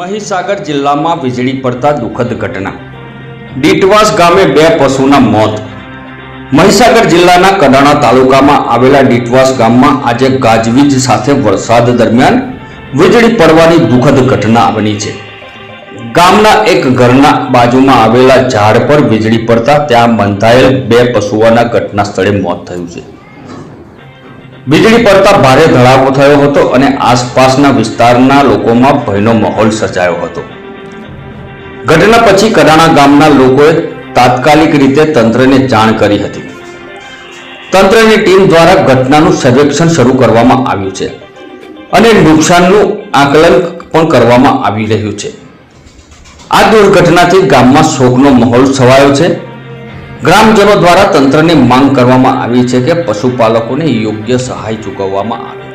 મહીસાગર જિલ્લામાં વીજળી પડતા દુઃખદ ઘટના. ડીટવાસ ગામે બે પશુના મોત. મહીસાગર જિલ્લાના કડાણા તાલુકામાં આવેલા ડીટવાસ ગામમાં આજે ગાજવીજ સાથે વરસાદ દરમિયાન વીજળી પડવાની દુઃખદ ઘટના બની છે. ગામના એક ઘરના બાજુમાં આવેલા ઝાડ પર વીજળી પડતા ત્યાં બંધાયેલ બે પશુઓના ઘટના સ્થળે મોત થયું છે. વીજળી પડતા ભારે ધડાકો થયો હતો અને આસપાસના વિસ્તારના લોકોમાં ભયનો માહોલ સર્જાયો હતો. ઘટના પછી કડાણા ગામના લોકોએ તાત્કાલિક રીતે તંત્રને જાણ કરી હતી. તંત્રની ટીમ દ્વારા ઘટનાનું સર્વેક્ષણ શરૂ કરવામાં આવ્યું છે અને નુકસાનનું આકલન પણ કરવામાં આવી રહ્યું છે. આ દુર્ઘટનાથી ગામમાં શોકનો માહોલ છવાયો છે ગ્રામજનો દ્વારા તંત્રને માંગ કરવામાં આવી છે કે પશુપાલકોને યોગ્ય સહાય ચૂકવવામાં આવે.